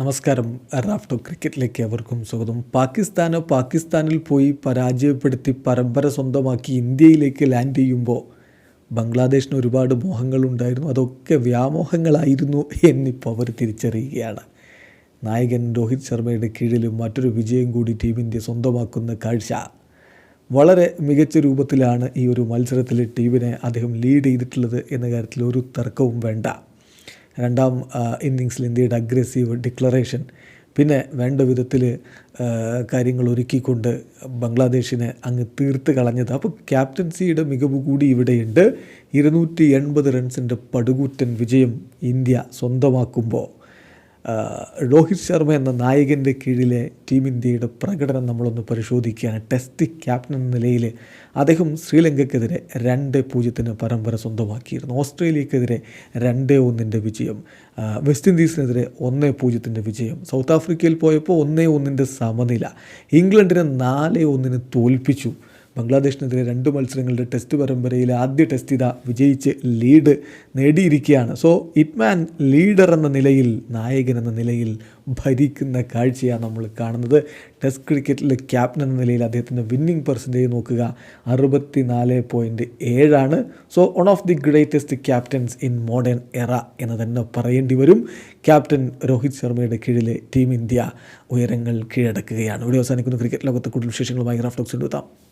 നമസ്കാരം. റാഫ്റ്റോ ക്രിക്കറ്റിലേക്ക് അവർക്കും സ്വാഗതം. പാകിസ്ഥാന് പാകിസ്ഥാനിൽ പോയി പരാജയപ്പെടുത്തി പരമ്പര സ്വന്തമാക്കി ഇന്ത്യയിലേക്ക് ലാൻഡ് ചെയ്യുമ്പോൾ ബംഗ്ലാദേശിന് ഒരുപാട് മോഹങ്ങളുണ്ടായിരുന്നു. അതൊക്കെ വ്യാമോഹങ്ങളായിരുന്നു എന്നിപ്പോൾ അവർ തിരിച്ചറിയുകയാണ്. നായകൻ രോഹിത് ശർമ്മയുടെ കീഴിൽ മറ്റൊരു വിജയം കൂടി ടീം ഇന്ത്യ സ്വന്തമാക്കുന്ന കാഴ്ച. വളരെ മികച്ച രൂപത്തിലാണ് ഈ ഒരു മത്സരത്തിൽ ടീമിനെ അദ്ദേഹം ലീഡ് ചെയ്തിട്ടുള്ളത് എന്ന കാര്യത്തിൽ ഒരു തർക്കവും വേണ്ട. രണ്ടാം ഇന്നിങ്സിൽ ഇന്ത്യയുടെ അഗ്രസീവ് ഡിക്ലറേഷൻ പിന്നെ വേണ്ട വിധത്തിൽ കാര്യങ്ങൾ ഒരുക്കിക്കൊണ്ട് ബംഗ്ലാദേശിനെ അങ്ങ് തീർത്ത് കളഞ്ഞത്. അപ്പോൾ ക്യാപ്റ്റൻസിയുടെ മികവ് കൂടി ഇവിടെയുണ്ട്. ഇരുന്നൂറ്റി എൺപത് റൺസിന്റെ പടുകൂറ്റൻ വിജയം ഇന്ത്യ സ്വന്തമാക്കുമ്പോൾ. രോഹിത് ശർമ്മ എന്ന നായകന്റെ കീഴിലെ ടീം ഇന്ത്യയുടെ പ്രകടനം നമ്മളൊന്ന് പരിശോധിക്കുകയാണ്. ടെസ്റ്റ് ക്യാപ്റ്റൻ എന്ന നിലയിൽ അദ്ദേഹം ശ്രീലങ്കയ്ക്കെതിരെ രണ്ട് പൂജ്യത്തിന് പരമ്പര സ്വന്തമാക്കിയിരുന്നു. ഓസ്ട്രേലിയക്കെതിരെ രണ്ട് ഒന്നിന്റെ വിജയം വെസ്റ്റ് ഇൻഡീസിനെതിരെ ഒന്ന് പൂജ്യത്തിന്റെ വിജയം സൗത്ത് ആഫ്രിക്കയിൽ പോയപ്പോൾ ഒന്നേ ഒന്നിന്റെ സമനില ഇംഗ്ലണ്ടിനെ നാല് ഒന്നിന് തോൽപ്പിച്ചു. ബംഗ്ലാദേശിനെതിരെ രണ്ട് മത്സരങ്ങളുടെ ടെസ്റ്റ് പരമ്പരയിൽ ആദ്യ ടെസ്റ്റ് ഇതാ വിജയിച്ച് ലീഡ് നേടിയിരിക്കുകയാണ്. സോ ഇറ്റ്മാൻ ലീഡർ എന്ന നിലയിൽ നായകൻ എന്ന നിലയിൽ ഭരിക്കുന്ന കാഴ്ചയാണ് നമ്മൾ കാണുന്നത്. ടെസ്റ്റ് ക്രിക്കറ്റിലെ ക്യാപ്റ്റൻ എന്ന നിലയിൽ അദ്ദേഹത്തിന്റെ വിന്നിംഗ് പെർസെന്റേജ് നോക്കുക അറുപത്തി നാല് പോയിന്റ് ഏഴാണ്. So one of the greatest captains in modern era എന്ന് തന്നെ പറയേണ്ടി വരും. ക്യാപ്റ്റൻ രോഹിത് ശർമ്മയുടെ കീഴിലെ ടീം ഇന്ത്യ ഉയരങ്ങൾ കീഴടക്കുകയാണ്. ഇവിടെ അവസാനിക്കുന്ന. ക്രിക്കറ്റ് ലോകത്തെ കൂടുതൽ വിശേഷങ്ങളുമായി റാഫ്റ്റോക്സ് എടുത്താം